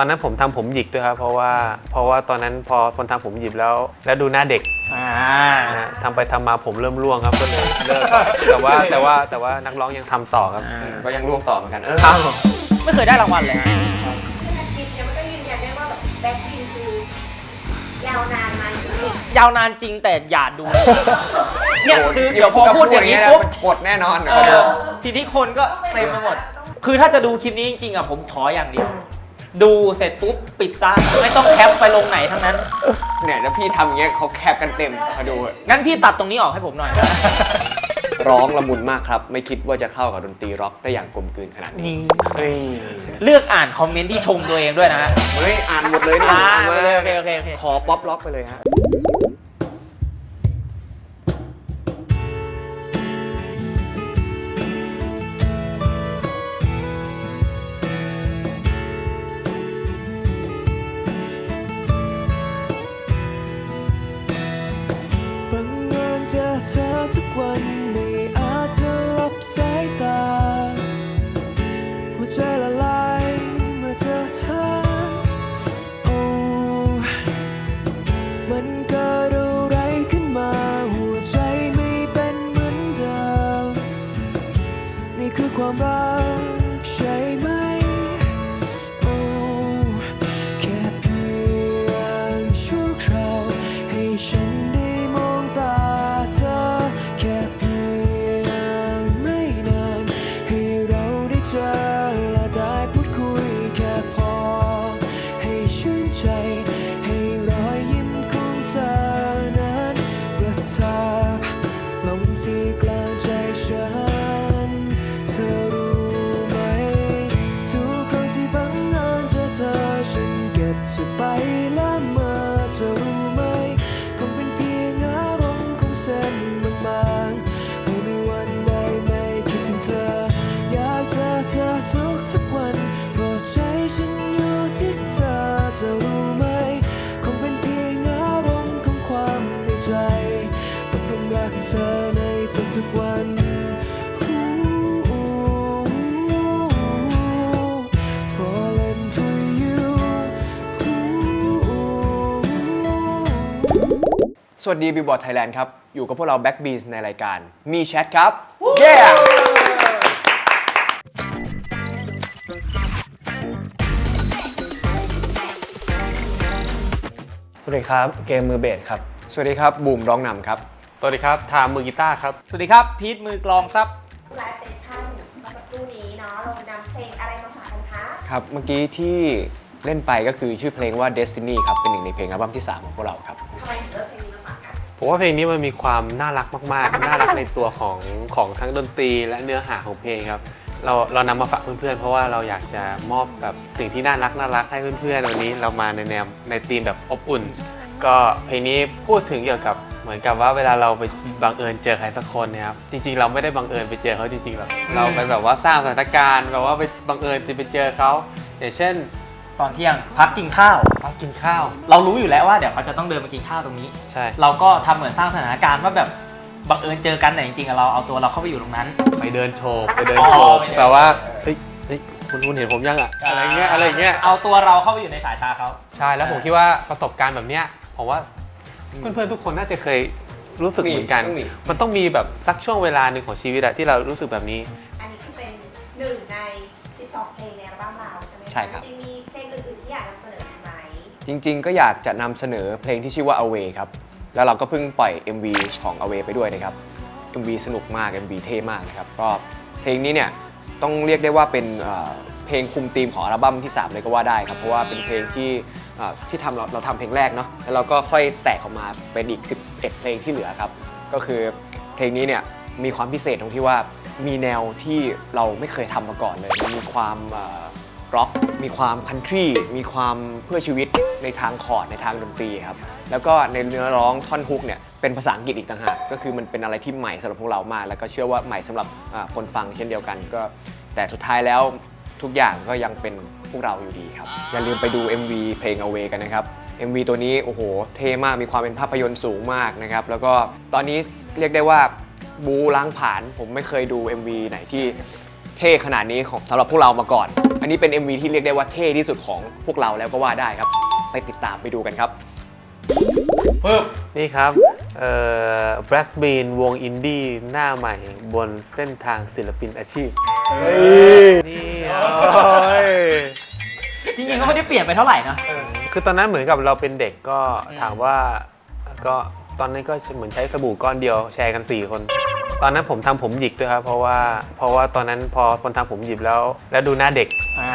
ตอนนั้นผมทำผมหยิกด้วยครับ เพราะว่าเพราะว่าตอนนั้นพอคนทำผมหยิกแล้ว แล้วดูหน้าเด็กอ่านะฮะทำไปทำมาผมเริ่มร่วงครับก็เลยเลิกแต่ว่าแต่ว่าแต่ว่านักร้องยังทำต่อครับ ก็ยังร่วงต่อเหมือนกันเออครับผมไม่เคยได้รางวัลเลยฮะกินเนี่ยมันก็ยืนยันได้ว่าแบบแบ็คพิงคือยาวนานมาจริงยาวนานจริงแต่อย่าดู เนี่ยคือเดี๋ยวพอพูดอย่างนี้นี้ปุ๊บ กดแน่นอนเออทีนี้คนก็เต็มไปหมด คือถ้าจะดูคลิปนี้จริงๆอะผมขออย่างเดียว ดูเสร็จปุ๊บปิดซะไม่ต้องแคปไปลงไหนทั้งนั้น เนี่ยแล้วพี่ทำอย่างเงี้ยเขาแคปกันเต็มมาดู งั้นพี่ตัดตรงนี้ออกให้ผมหน่อยร้องละมุนมากครับ ไม่คิดว่าจะเข้ากับดนตรีร็อกได้อย่างกลมกลืนขนาดนี้นี่เฮ้ยเลือกอ่านคอมเมนต์ที่ชมตัวเองด้วยนะฮะเฮ้ยอ่านหมดเลยนี่อ่าเอามาโอเคโอเคโอเค ขอป๊อปล็อกไปเลยฮะ วันไม่อาจจะหลับสาย วัสดีบิวบอร์ดไทยแลนด์ครับ อยู่กับพวกเราแบ็กบี s ในรายการ มีแชทครับ เย้ สวัสดีครับ เกมมือเบสครับ สวัสดีครับ บูมร้องนำครับ สวัสดีครับ ทามมือกีตาร์ครับ สวัสดีครับ พีทมือกลองครับๆไลฟ์เซสชั่นเมื่อสักครู่นี้เนาะเรานำเพลงอะไรมาฝากกันคะครับ เมื่อกี้ที่เล่นไปก็คือชื่อเพลงว่า Destiny ครับ เป็นหนึ่งในเพลงอัลบั้มที่ 3 ของพวกเราครับ ทำไมถึงเลือก ผมว่าเพลงนี้มันมีความน่ารักมากๆ น่ารักในตัวของของทั้งดนตรีและเนื้อหาของเพลงครับ เราเรานำมาฝากเพื่อนๆ เพราะว่าเราอยากจะมอบแบบสิ่งที่น่ารักน่ารักให้เพื่อนๆ วันนี้เรามาในแนวในธีมแบบอบอุ่น ก็เพลงนี้พูดถึงเกี่ยวกับเหมือนกับว่าเวลาเราไปบังเอิญเจอใครสักคนเนะครับ จริงๆ เราไม่ได้บังเอิญไปเจอเขาจริงๆหรอก เราไปแบบว่าสร้างสถานการณ์แบบว่าไปบังเอิญจะไปเจอเขาอย่างเช่น ตอนเที่ยงพักกินข้าวเขากินข้าว เรารู้อยู่แล้วว่าเดี๋ยวเขาจะต้องเดินมากินข้าวตรงนี้ ใช่ เราก็ทำเหมือนสร้างสถานการณ์ว่าแบบบังเอิญเจอกันแต่จริงๆอะเราเอาตัวเราเข้าไปอยู่ตรงนั้น ไปเดินโชว์ไปเดินอ๋อโชว์ไปเดินแบบว่าเฮ้ยเฮ้ยคุณคุณเห็นผมยังอะอะไรเงี้ยอะไรเงี้ยเอาตัวเราเข้าไปอยู่ในสายตาเขา ใช่แล้วผมคิดว่าประสบการณ์แบบเนี้ยผมว่าเพื่อนๆทุกคนน่าจะเคยรู้สึกมีเหมือนกันต้องมี มันต้องมีแบบสักช่วงเวลาหนึ่งของชีวิตอะที่เรารู้สึกแบบนี้ อันนี้คือเป็นหนึ่งใน 12 เพลงในอัลบั้มเราใช่ไหมะใช่ครับ จริงๆมีเพ ลงอื่นๆที่อยากนำเสนอไหมจริงๆ ก็อยากจะนำเสนอเพลงที่ชื่อว่า Away ครับ แล้วเราก็เพิ่งปล่อย MV ของ Away ไปด้วยนะครับ MV สนุกมาก MV เท่มากนะครับ ก็เพลงนี้เนี่ยต้องเรียกได้ว่าเป็นเอ่อเพลงคุมธีมของอัลบั้มที่ 3 เลยก็ว่าได้ครับ เพราะว่าเป็นเพลงที่เอ่อที่ทำเราเราทำเพลงแรกเนาะ แล้วเราก็ค่อยแตกออกมาเป็นอีก 11 เพลงที่เหลือครับ ก็คือเพลงนี้เนี่ยมีความพิเศษตรงที่ว่ามีแนวที่เราไม่เคยทำมาก่อนเลย มันมีความเอ่อ ร็อกมีความคันทรีมีความเพื่อชีวิตในทางคอร์ดในทางดนตรีครับ แล้วก็ในเนื้อร้องท่อนฮุกเนี่ยเป็นภาษาอังกฤษอีกต่างหากก็คือมันเป็นอะไรที่ใหม่สำหรับพวกเรามาก แล้วก็เชื่อว่าใหม่สำหรับคนฟังเช่นเดียวกันก็ แต่สุดท้ายแล้วทุกอย่างก็ยังเป็นพวกเราอยู่ดีครับ อย่าลืมไปดู MV เพลง Away กันนะครับ MV ตัวนี้โอ้โห เท่มากมีความเป็นภาพยนตร์สูงมากนะครับ แล้วก็ตอนนี้เรียกได้ว่าบูล้างผลาญผมไม่เคยดู MV ไหนที่ เท่ขนาดนี้ของสำหรับพวกเรามาก่อน อันนี้เป็น MV ที่เรียกได้ว่าเท่ที่สุดของพวกเราแล้วก็ว่าได้ครับ ไปติดตามไปดูกันครับปึ๊บนี่ครับ เอ่อ Black Bean วงอินดี้หน้าใหม่บนเส้นทางศิลปินอาชีพ นี่โอ้ยจริงๆก็ไม่ได้เปลี่ยนไปเท่าไหร่นะ คือตอนนั้นเหมือนกับเราเป็นเด็กก็อืมถามว่าก็ตอนนั้นก็เหมือนใช้สบู่ก้อนเดียวแชร์กัน 4 คน ตอนนั้นผมทำผมหยิกด้วยครับ เพราะว่าเพราะว่าตอนนั้นพอคนทำผมหยิกแล้ว แล้วดูหน้าเด็กอ่า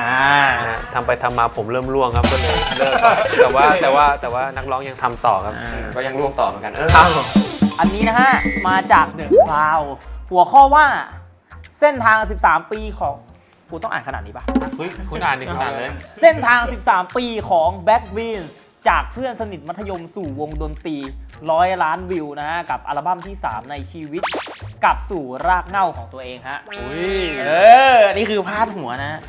นะฮะทำไปทำมาผมเริ่มร่วงครับก็เลยเลิกแต่ว่าแต่ว่าแต่ว่านักร้องยังทำต่อครับ ก็ยังร่วมต่อเหมือนกัน เออครับผมอันนี้นะฮะ มาจากเดอะคลาวหัวข้อว่าเส้นทาง 13 ปีของกูต้องอ่านขนาดนี้ปะ เฮ้ยคุณอ่านดิคุณอ่านเลย เส้นทาง 13 ปีของ Back w i n s จากเพื่อนสนิทมัธยมสู่วงดนตรีร้อยล้านวิวนะฮะกับอัลบั้มที่ 3 ในชีวิตกลับสู่รากเหง้าของตัวเองฮะอุ้ยเออนี่คือพาดหัวนะ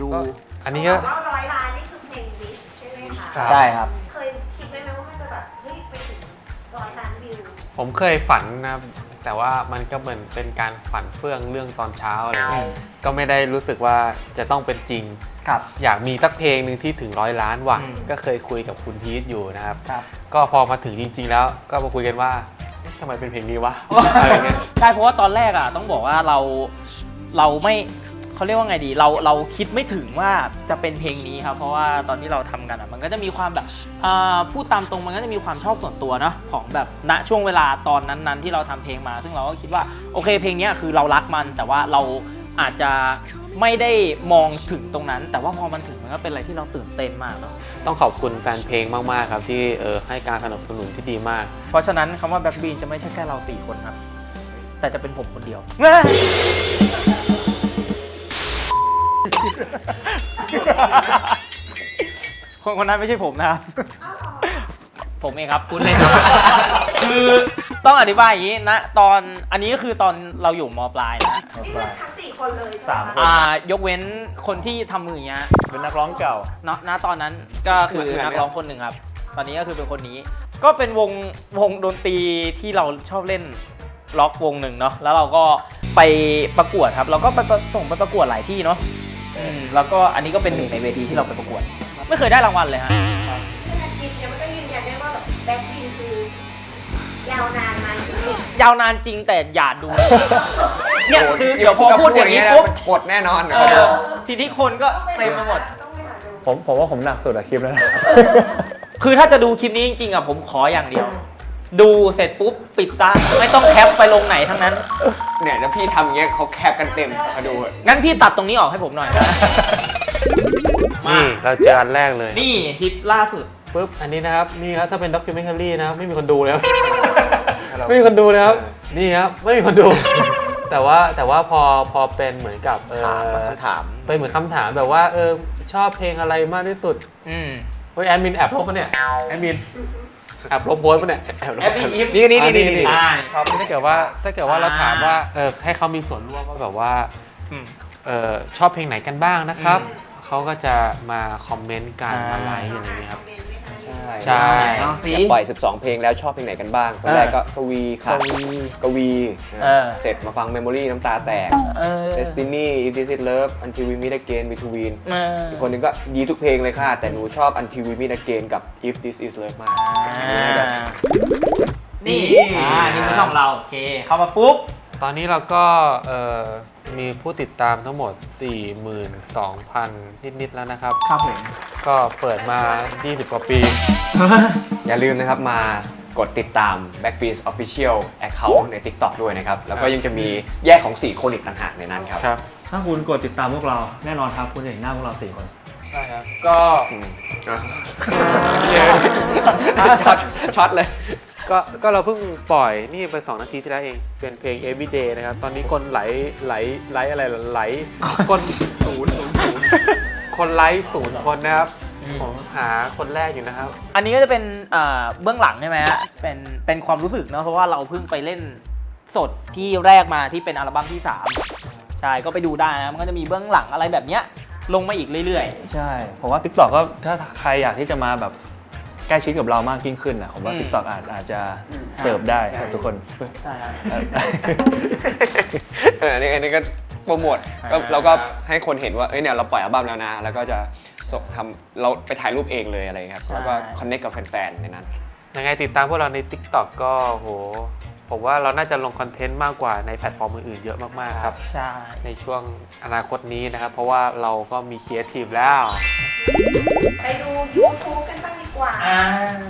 ดูก็อันนี้บก็อกว่าร้อยล้านนี่คือเพลงดิสใช่ไหมคะ ครับ ใช่ครับ เคยคิดไหมว่ามันจะแบบเฮ้ยไปถึงร้อยล้านวิว ผมเคยฝันนะครับ แต่ว่ามันก็เหมือนเป็นการฝันเฟื่องเรื่องตอนเช้าอะไรเงี้ยก็ไม่ได้รู้สึกว่าจะต้องเป็นจริง ครับ อยากมีสักเพลงหนึ่งที่ถึงร้อยล้านว่ะ อืม ก็เคยคุยกับคุณพีทอยู่นะครับ ครับ ก็พอมาถึงจริง ๆ แล้วก็มาคุยกันว่าเอ๊ะทำไมเป็นเพลงนี้วะอะไรเงี้ย ใช่เพราะว่าตอนแรกอะต้องบอกว่าเราเราไม่ เขาเรียกว่าไงดี เราเราคิดไม่ถึงว่าจะเป็นเพลงนี้ครับ เพราะว่าตอนที่เราทำกันอะมันก็จะมีความแบบอ่าพูดตามตรงมันก็จะมีความชอบส่วนตัวเนาะของแบบณช่วงเวลาตอนนั้นๆ ที่เราทำเพลงมา ซึ่งเราก็คิดว่าโอเคเพลงเนี้ยคือเรารักมันแต่ว่าเราอาจจะไม่ได้มองถึงตรงนั้น แต่ว่าพอมันถึงมันก็เป็นอะไรที่เราตื่นเต้นมากเนาะต้องขอบคุณแฟนเพลงมากๆครับที่เออให้การสนับสนุนที่ดีมาก เพราะฉะนั้นคำว่าแบ็คบีนจะไม่ใช่แค่เราสี่คนครับแต่จะเป็นผมคนเดียว คนคนนั้นไม่ใช่ผมนะครับ ผมเองครับคุณเล่นครับ คือต้องอธิบายอย่างนี้นะ ตอนอันนี้ก็คือตอนเราอยู่มปลายนะนี่คือทั้งสี่คนเลยสามคน อ่ายกเว้นคนที่ทำมืออย่างเงี้ยเป็นนักร้องเก่า เนาะณตอนนั้นก็คือเหมือนกันนักร้องคนหนึ่งครับ ตอนนี้ก็คือเป็นคนนี้ ก็เป็นวงวงดนตรีที่เราชอบเล่นล็อกวงหนึ่งเนาะแล้วเราก็ไปประกวดครับ เราก็ไปประส่งไปประกวดหลายที่เนาะ อืมแล้วก็อันนี้ก็เป็นหนึ่งในเวทีที่เราไปประกวด ไม่เคยได้รางวัลเลยฮะซึ่งอาทิตย์เนี่ยมันก็ยืนยันได้ว่าแบบแบ็คพินคือยาวนานมาจริงยาวนานจริงแต่อย่าดู เนี่ยคือเดี๋ยวพอพูดอย่างนี้นี้ปุ๊บกดแน่นอนเออทีนี้คนก็ต้องเต็มไปหมด ต้องไปหาดู ผมผมว่าผมหนักสุดอะคลิปแล้วนะ คือถ้าจะดูคลิปนี้จริงๆอะผมขออย่างเดียว ดูเสร็จปุ๊บปิดซะไม่ต้องแคปไปลงไหนทั้งนั้น เนี่ยแล้วพี่ทำอย่างเงี้ยเขาแคปกันเต็มมาดูเถอะงั้นพี่ตัดตรงนี้ออกให้ผมหน่อยนะ มา นี่เราเจออันแรกเลยนี่ฮิตล่าสุด ปุ๊บอันนี้นะครับนี่ครับถ้าเป็นด็อกิเมนทารีนะครับไม่มีคนดูแล้ว ไม่มีคนดูแล้วนี่ครับไม่มีคนดู แต่ว่าแต่ว่าพอพอเป็นเหมือนกับเออถามมาคำถาม เป็นเหมือนคำถามแบบว่าเออชอบเพลงอะไรมากที่สุดอืม เฮ้ยแอดมินแอบลบปะเนี่ยแอดมิน แอบลบโพสต์ปะเนี่ยแอปปี้อิฟนี่นี่นี่นี่นี่ ใช่ถ้าเกิดว่าถ้าเกิดว่าเราอ่าถามว่าเออให้เขามีส่วนร่วมว่าแบบว่าอืม เออชอบเพลงไหนกันบ้างนะครับอืมเขาก็จะมาคอมเมนต์กันอ่ามมาไลค์อย่างนี้ครับใช่ ใช่ลองสิปล่อย 12 เพลงแล้วชอบเพลงไหนกันบ้างคนแรกก็กวีค่ะกวีเออ เสร็จมาฟัง Memory น้ำตาแตก เออ Destiny If This Is Love Until We Meet Again Between เอออีกคนหนึงก็ดีทุกเพลงเลยค่ะ แต่หนูชอบ Until We Meet Again กับ If This Is Love มาก อ่านี่ อ่า นี่คือช่องเรา โอเค เข้ามาปุ๊บ ตอนนี้เราก็เอ่อ มีผู้ติดตามทั้งหมด 42,000 นิด ๆ แล้วนะครับ ครับผม ก็เปิดมา 20 กว่าปี อย่าลืมนะครับมากดติดตาม Backbeat Official Account ใน TikTok ด้วยนะครับ แล้วก็ยังจะมีแยกของ 4 คนอีกต่างหากในนั้นครับ ครับ ถ้าคุณกดติดตามพวกเราแน่นอนครับ คุณจะเห็นหน้าพวกเราสี่คน ใช่ครับ ก็ อืมอะช็อตช็อตเลย ก็ก็เราเพิ่งปล่อยนี่ไป2นาทีที่แล้วเองเป็นเพลง Everyday นะครับ ตอนนี้คนไหลไหลไหลอะไรไหลคนศูนย์ศูนย์ศูนย์คนไลค์ศูนย์คนนะครับผมหาคนแรกอยู่นะครับ อันนี้ก็จะเป็นเอ่อเบื้องหลังใช่ไหมฮะเป็นเป็นความรู้สึกเนอะเพราะว่าเราเพิ่งไปเล่นสดที่แรกมาที่เป็นอัลบั้มที่ 3 ใช่ ก็ไปดูได้นะ มันก็จะมีเบื้องหลังอะไรแบบเนี้ยลงมาอีกเรื่อย ใช่ ผมว่า TikTok ก็ถ้าใครอยากที่จะมาแบบ ใกล้ชิดกับเรามากยิ่งขึ้นนะผมว่าอืม TikTok อาจอาจจะเสิร์ฟได้ครับทุกคนๆใช่ครับ เอออันนี้อันนี้ก็โปรโมทก็อ่าเราก็ให้คนเห็นว่า เอ้ยเนี่ยเราปล่อยอัลบั้มแล้วนะ แล้วก็จะส่งทำเราไปถ่ายรูปเองเลยอะไรเงี้ยครับใช่แล้วก็คอนเนคกับแฟนๆในนั้น ยังไงติดตามพวกเราใน TikTok ก็โหผมว่าเราน่าจะลงคอนเทนต์มากกว่าในแพลตฟอร์มอื่นๆเยอะมากๆครับ ใช่ ในช่วงอนาคตนี้นะครับ เพราะว่าเราก็มีครีเอทีฟแล้ว ไปดู YouTube กันบ้างดีก ว่า อ่า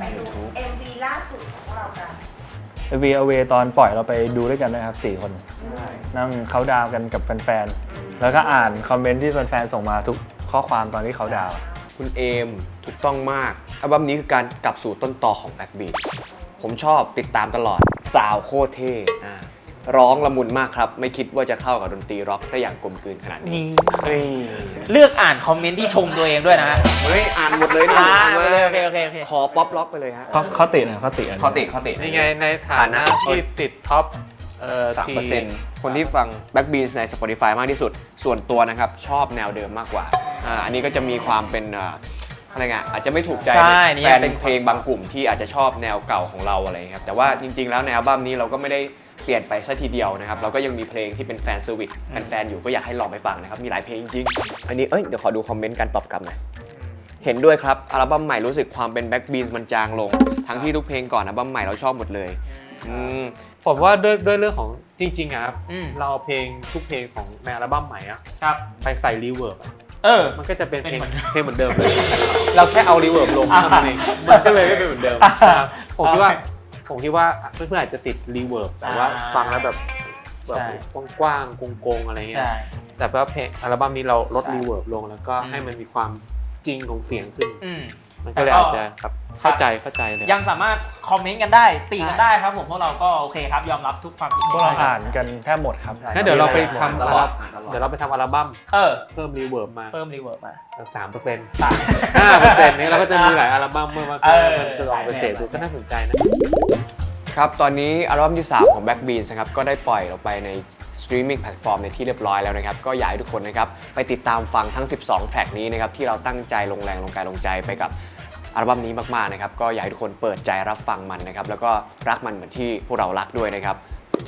ไปดู MV ล่าสุดของพวกเรากัน วีเอาเวตอนปล่อยเราไปดูด้วยกันนะครับสี่คน นั่งเขาน์ดาวน์กันกับแฟนๆ แล้วก็อ่านคอมเมนต์ที่แฟนๆ ส่งมาทุกข้อความตอนที่เขาน์ดาวน์ คุณเอมถูกต้องมาก อัลบั้มนี้คือการกลับสู่ต้นตอของแบ็ b บี t ผมชอบติดตามตลอด สาวโคตรเท่อ่า ร้องละมุนมากครับ ไม่คิดว่าจะเข้ากับดนตรีร็อกได้อย่างกลมกลืนขนาดนี้นี่เฮ้ยเลือกอ่านคอมเมนต์ที่ชมตัวเองด้วยนะฮะเฮ้ยอ่านหมดเลยเนี่ยอ่ามาโอเคโอเคโอเคขอป๊อปล็อกไปเลยฮะเขาเขาติดนะเขาติดอันนี้ขอติดขอติดนี่ไงในฐาฐานะนะที่ติดท็อปเอ่อสามที่เปอร์เซ็นต์คนที่ฟัง Back b e a t ใน Spotify มากที่สุด ส่วนตัวนะครับ ชอบแนวเดิมมากกว่าอ่า อันนี้ก็จะมีความเป็นอ่าอะไรเงี้ยอาจจะไม่ถูกใจใช่นี่แฟนเป็น เพลงบางกลุ่มที่อาจจะชอบแนวเก่าของเราอะไรครับแต่ว่าจริง ๆ แล้วในอัลบั้มนี้เราก็ไม่ได้ เปลี่ยนไปซะทีเดียวนะครับเราก็ยังมีเพลงที่เป็นแฟนเซอร์วิสแฟนๆอยู่ก็อยากให้ลองไปฟังนะครับมีหลายเพลงจริงๆอันนี้เอ้ยเดี๋ยวขอดูคอมเมนต์การตอบกลับหน่อยเห็นด้วยครับอัลบั้มใหม่รู้สึกความเป็น Back b e a t มันจางลง ทั้งที่ทุกเพลงก่อนอัลบั้มใหม่เราชอบหมดเลยอืมผมว่าด้วยด้วยเรื่องของจริงๆอะครับอืม เราเอาเพลงทุกเพลงของในอัลบั้มใหม่อะครับ ไปใส่รีเวิร์บเออ มันก็จะเป็นเพลงเป็นเหมือนเพลงเหมือนเดิมเลย เราแค่เอารีเวิร์บลงเท่านั้นเองมันก็เลยไม่เป็นเหมือนเดิมนะครับผมคิดว่า ผมคิดว่าเพื่อนๆอาจจะติดรีเวิร์บแต่ว่าอ่าฟังแล้วแบบแบบใช่ กว้างๆโกงๆอะไรเงี้ยใช่ แต่ว่าเพลงอัลบั้มนี้เราลดใช่รีเวิร์บลงแล้วก็อืม ให้มันมีความจริงของเสียงขึ้น อืม มันก็เลยแต่ก็อาจจะครับเข้าใจเข้าใจเลย ยังสามารถคอมเมนต์กันได้ตีกันได้ครับผมพวกเราก็โอเคครับยอมรับทุกความคิดพวเห็กเรานอ่านกันแทบหมดครับงั้นเดี๋ยวเราไปทำตอัลลอบั้ดมอ่านตลอดเดี๋ยวเราไปทำอัลบั้มเออเพิ่มรีเวิร์บมาเพิ่มรีเวิร์บมาสามเปอร์เซ็นต์ห้าเปอร์เซ็นต์นี้เราก็จะมีหลายอัลบั้มเมื่อมาเออมันจะลองไปเสพดูก็น่าสนใจนะครับ ตอนนี้อัลบั้มที่ 3 ของ Black Beans นะครับ ก็ได้ปล่อยออกไปในสตรีมมิ่งแพลตฟอร์มในที่เรียบร้อยแล้วนะครับ ก็อยากให้ทุกคนนะครับ ไปติดตามฟังทั้ง 12 แทร็กนี้นะครับ ที่เราตั้งใจลงแรงลงกายลงใจไปกับ อัลบั้มนี้มากๆนะครับก็อยากให้ทุกคนเปิดใจรับฟังมันนะครับแล้วก็รักมันเหมือนที่พวกเรารักด้วยนะครับ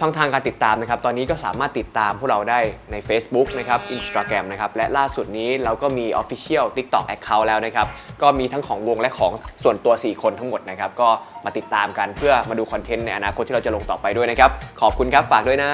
ช่องทางการติดตามนะครับ ตอนนี้ก็สามารถติดตามพวกเราได้ใน Facebook นะครับ Instagram นะครับ และล่าสุดนี้เราก็มี Official TikTok Account แล้วนะครับ ก็มีทั้งของวงและของส่วนตัว 4 คนทั้งหมดนะครับ ก็มาติดตามกันเพื่อมาดูคอนเทนต์ในอนาคตที่เราจะลงต่อไปด้วยนะครับ ขอบคุณครับ ฝากด้วยนะ